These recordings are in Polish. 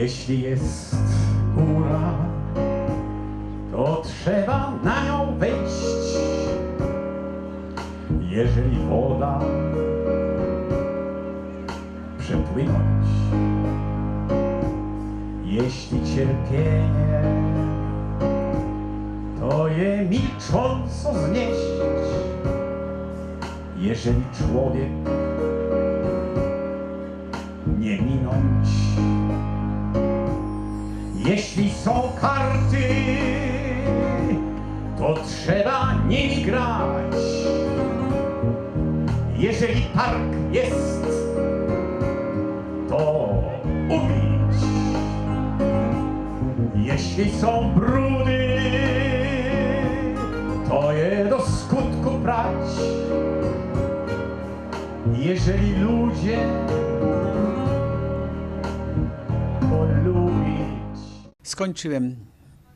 Jeśli jest góra, to trzeba na nią wejść. Jeżeli woda, przepłynąć. Jeśli cierpienie, to je milcząco znieść. Jeżeli człowiek nie minąć. Jeśli są karty, to trzeba nimi grać. Jeżeli park jest, to ubić. Jeśli są brudy, to je do skutku prać. Jeżeli ludzie Skończyłem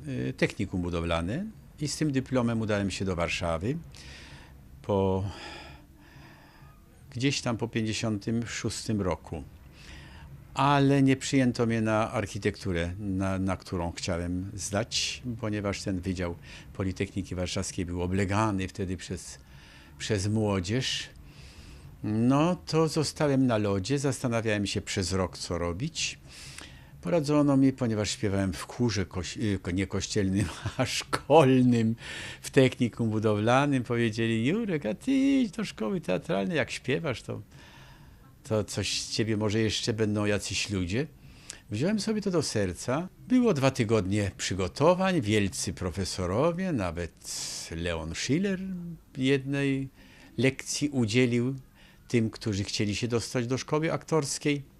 y, technikum budowlane i z tym dyplomem udałem się do Warszawy. Po gdzieś tam po 56 roku. Ale nie przyjęto mnie na architekturę, na, na którą chciałem zdać, ponieważ ten Wydział Politechniki Warszawskiej był oblegany wtedy przez, przez młodzież. No to zostałem na lodzie, zastanawiałem się przez rok, co robić. Poradzono mi, ponieważ śpiewałem w chórze, koś, y, nie kościelnym, a szkolnym, w technikum budowlanym. Powiedzieli, Jurek, a ty idź do szkoły teatralnej, jak śpiewasz, to, to coś z ciebie może jeszcze będą jacyś ludzie. Wziąłem sobie to do serca. Było dwa tygodnie przygotowań, wielcy profesorowie, nawet Leon Schiller jednej lekcji udzielił tym, którzy chcieli się dostać do szkoły aktorskiej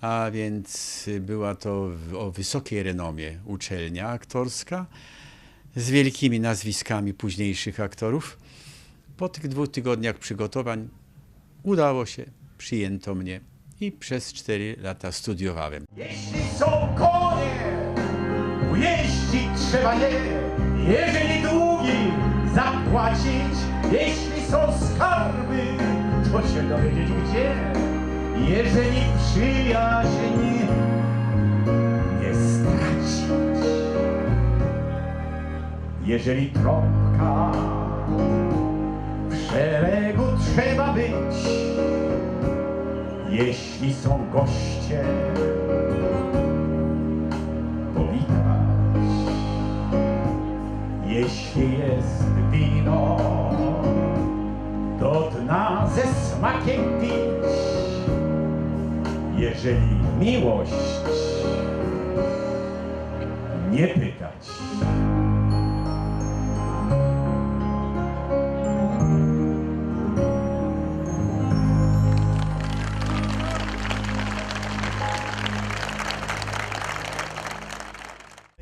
a więc była to o wysokiej renomie uczelnia aktorska z wielkimi nazwiskami późniejszych aktorów. Po tych dwóch tygodniach przygotowań udało się, przyjęto mnie i przez cztery lata studiowałem. Jeśli są konie, ujeździć trzeba je. Jeżeli długi, zapłacić. Jeśli są skarby, to się dowiedzieć gdzie. Jeżeli przyjaźń nie stracić. Jeżeli trąbka w szeregu trzeba być. Jeśli są goście, powitać. Jeśli jest wino, do dna ze smakiem pić. Jeżeli miłość, nie pytać.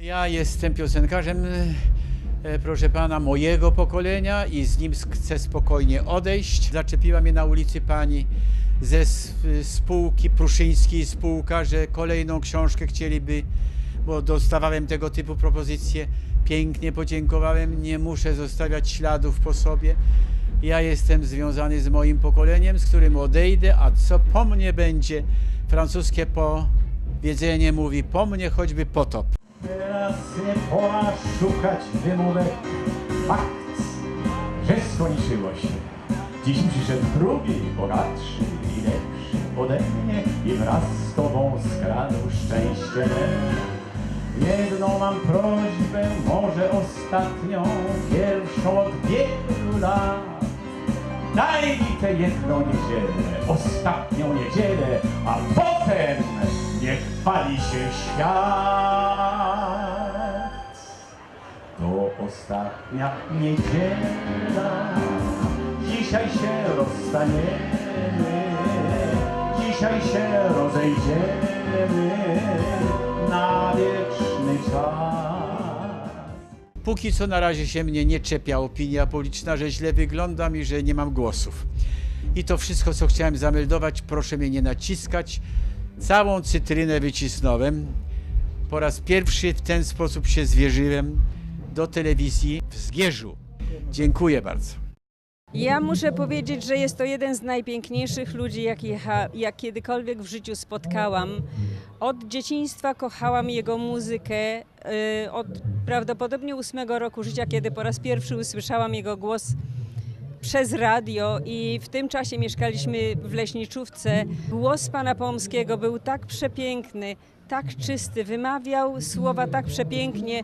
Ja jestem piosenkarzem, e, proszę pana, mojego pokolenia i z nim chcę spokojnie odejść. Zaczepiła mnie na ulicy pani ze spółki Pruszyńskiej spółka, że kolejną książkę chcieliby, bo dostawałem tego typu propozycje. Pięknie podziękowałem, nie muszę zostawiać śladów po sobie. Ja jestem związany z moim pokoleniem, z którym odejdę, a co po mnie będzie? Francuskie powiedzenie mówi, po mnie choćby potop. Teraz nie pora szukać wymówek. Fakt, że skończyło się. Dziś przyszedł drugi, bogatszy ode mnie i wraz z tobą skradł szczęście. Jedną mam prośbę, może ostatnią, pierwszą od wielu lat. Daj mi tę jedną niedzielę, ostatnią niedzielę, a potem niech pali się świat. To ostatnia niedziela, dzisiaj się rozstaniemy, dzisiaj się rozejdziemy na wieczny czas. Póki co na razie się mnie nie czepia opinia publiczna, że źle wyglądam i że nie mam głosów. I to wszystko, co chciałem zameldować, proszę mnie nie naciskać. Całą cytrynę wycisnąłem. Po raz pierwszy w ten sposób się zwierzyłem do telewizji w Zgierzu. Dziękuję bardzo. Ja muszę powiedzieć, że jest to jeden z najpiękniejszych ludzi, jakich jak kiedykolwiek w życiu spotkałam. Od dzieciństwa kochałam jego muzykę. y, Od prawdopodobnie ósmego roku życia, kiedy po raz pierwszy usłyszałam jego głos przez radio i w tym czasie mieszkaliśmy w leśniczówce. Głos pana Pomskiego był tak przepiękny, tak czysty, wymawiał słowa tak przepięknie,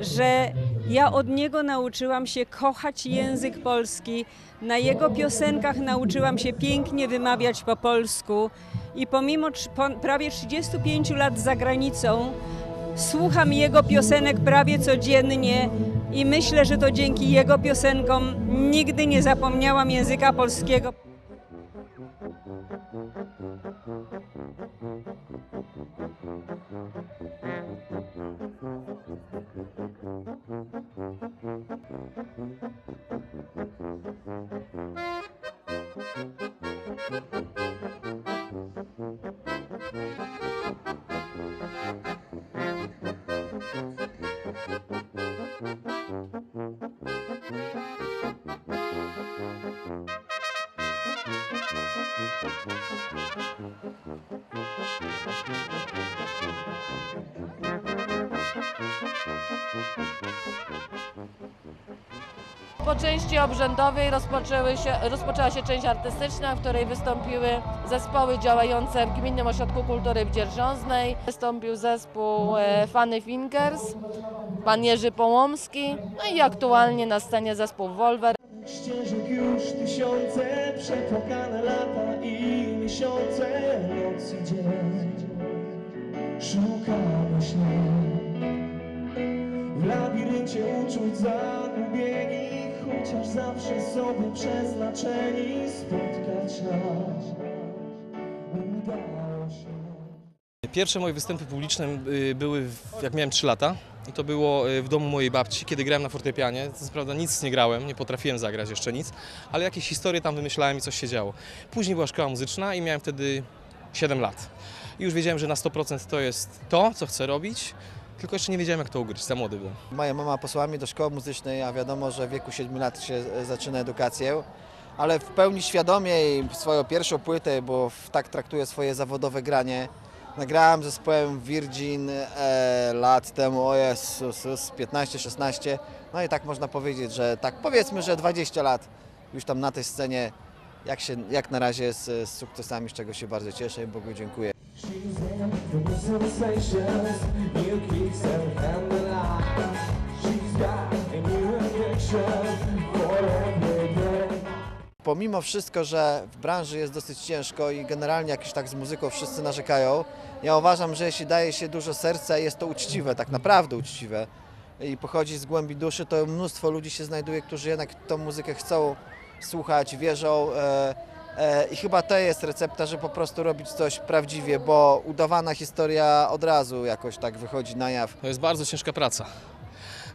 że ja od niego nauczyłam się kochać język polski. Na jego piosenkach nauczyłam się pięknie wymawiać po polsku i pomimo prawie 35 lat za granicą Słucham jego piosenek prawie codziennie i myślę, że to dzięki jego piosenkom nigdy nie zapomniałam języka polskiego. Po części obrzędowej się, rozpoczęła się część artystyczna, w której wystąpiły zespoły działające w Gminnym Ośrodku Kultury w Dzierżąznej. Wystąpił zespół e, Funny Fingers, pan Jerzy Połomski, no i aktualnie na scenie zespół Wolver. Ścieżek już tysiące, przepłakane lata i miesiące, noc i dzień. Szukamy się w labiryncie uczuć zagubieni, chociaż zawsze sobie przeznaczeni spotkać nas. Udało się. Pierwsze moje występy publiczne y, były jak miałem 3 lata i to było y, w domu mojej babci, kiedy grałem na fortepianie. Co prawda nic nie grałem, nie potrafiłem zagrać jeszcze nic, ale jakieś historie tam wymyślałem i coś się działo. Później była szkoła muzyczna i miałem wtedy 7 lat. I już wiedziałem, że na 100% to jest to, co chcę robić, tylko jeszcze nie wiedziałem jak to ugryźć, za młody byłem. Moja mama posłała mnie do szkoły muzycznej, a wiadomo, że w wieku 7 lat się e, zaczyna edukację, ale w pełni świadomie i swoją pierwszą płytę, bo tak traktuję swoje zawodowe granie, nagrałem zespołem Virgin e, lat temu, o Jezus, 15-16, no i tak można powiedzieć, że tak powiedzmy, że 20 lat już tam na tej scenie, jak, się, jak na razie z, z sukcesami, z czego się bardzo cieszę i Bogu dziękuję. For the sensations, new kicks and. She's got a new addiction for. Pomimo wszystko, że w branży jest dosyć ciężko i generalnie jakiś tak z muzyką wszyscy narzekają, ja uważam, że jeśli daje się dużo serca i jest to uczciwe, tak naprawdę uczciwe i pochodzi z głębi duszy, to mnóstwo ludzi się znajduje, którzy jednak tą muzykę chcą słuchać, wierzą e, i chyba to jest recepta, że po prostu robić coś prawdziwie, bo udawana historia od razu jakoś tak wychodzi na jaw. To jest bardzo ciężka praca.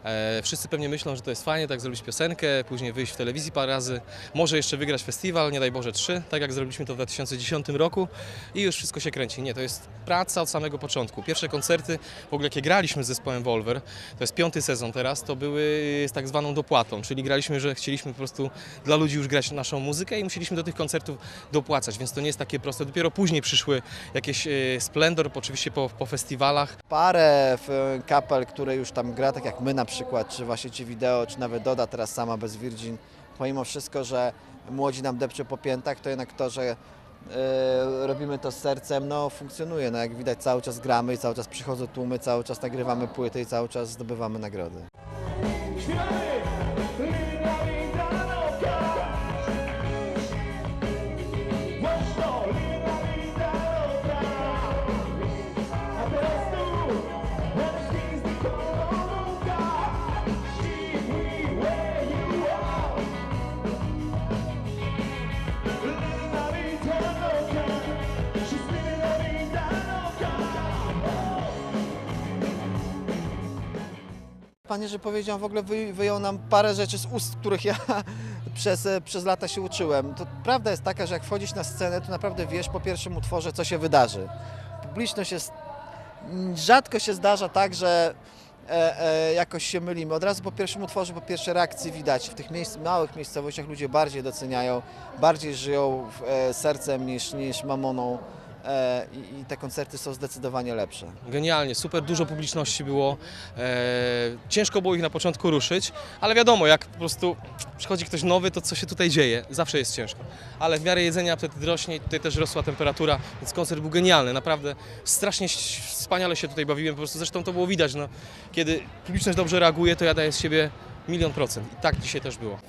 E, wszyscy pewnie myślą, że to jest fajnie, tak zrobić piosenkę, później wyjść w telewizji parę razy, może jeszcze wygrać festiwal, nie daj Boże trzy, tak jak zrobiliśmy to w 2010 roku i już wszystko się kręci. Nie, to jest praca od samego początku. Pierwsze koncerty, w ogóle jakie graliśmy z zespołem Volver, to jest piąty sezon teraz, to były z tak zwaną dopłatą, czyli graliśmy, że chcieliśmy po prostu dla ludzi już grać naszą muzykę i musieliśmy do tych koncertów dopłacać, więc to nie jest takie proste. Dopiero później przyszły jakieś e, Splendor, oczywiście po, po festiwalach, parę kapel, które już tam gra, tak jak my na przykład, czy właśnie ci wideo, czy nawet Doda teraz sama bez Virgin, pomimo wszystko, że młodzi nam depczą po piętach, to jednak to, że e, robimy to z sercem, no funkcjonuje. No jak widać cały czas gramy i cały czas przychodzą tłumy, cały czas nagrywamy płyty i cały czas zdobywamy nagrody. Pan Jerzy powiedział, w ogóle wy, wyjął nam parę rzeczy z ust, których ja przez, e, przez lata się uczyłem. To prawda jest taka, że jak wchodzisz na scenę, to naprawdę wiesz po pierwszym utworze, co się wydarzy. Publiczność jest... m, Rzadko się zdarza tak, że e, e, jakoś się mylimy. Od razu po pierwszym utworze, po pierwszej reakcji widać, w tych miejsc, małych miejscowościach ludzie bardziej doceniają, bardziej żyją e, sercem niż, niż mamoną i, i te koncerty są zdecydowanie lepsze. Genialnie, super dużo publiczności było. E, ciężko było ich na początku ruszyć, ale wiadomo, jak po prostu przychodzi ktoś nowy, to co się tutaj dzieje? Zawsze jest ciężko. Ale w miarę jedzenia apetyt rośnie i tutaj też rosła temperatura, więc koncert był genialny. Naprawdę strasznie wspaniale się tutaj bawiłem. Po prostu zresztą to było widać, no, kiedy publiczność dobrze reaguje, to ja daję z siebie milion procent. I tak dzisiaj też było.